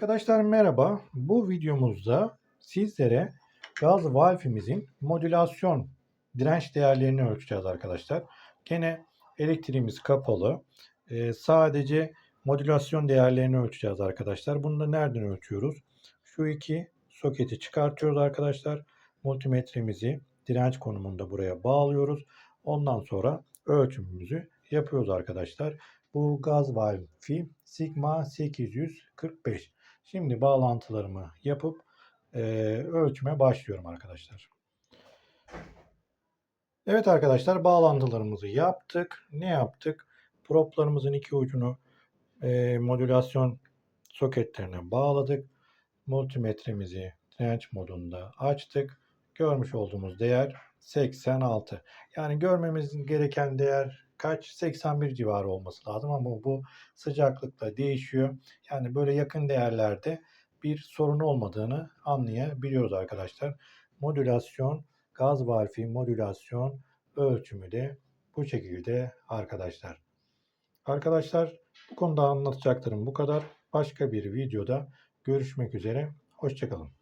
Arkadaşlar merhaba. Bu videomuzda sizlere gaz valfimizin modülasyon direnç değerlerini ölçeceğiz arkadaşlar. Gene elektriğimiz kapalı. Ee, sadece modülasyon değerlerini ölçeceğiz arkadaşlar. Bunu da nereden ölçüyoruz? Şu iki soketi çıkartıyoruz arkadaşlar. Multimetremizi direnç konumunda buraya bağlıyoruz. Ondan sonra ölçümümüzü yapıyoruz arkadaşlar. Bu gaz valfi Sigma 845. Şimdi bağlantılarımı yapıp e, ölçüme başlıyorum arkadaşlar. Evet arkadaşlar bağlantılarımızı yaptık. Ne yaptık? Proplarımızın iki ucunu e, modülasyon soketlerine bağladık. Multimetremizi direnç modunda açtık. Görmüş olduğumuz değer 86. Yani görmemiz gereken değer kaç? 81 civarı olması lazım ama bu sıcaklıkla değişiyor. Yani böyle yakın değerlerde bir sorun olmadığını anlayabiliyoruz arkadaşlar. Modülasyon, gaz valfi modülasyon ölçümü de bu şekilde arkadaşlar. Arkadaşlar bu konuda anlatacaklarım bu kadar. Başka bir videoda görüşmek üzere. Hoşçakalın.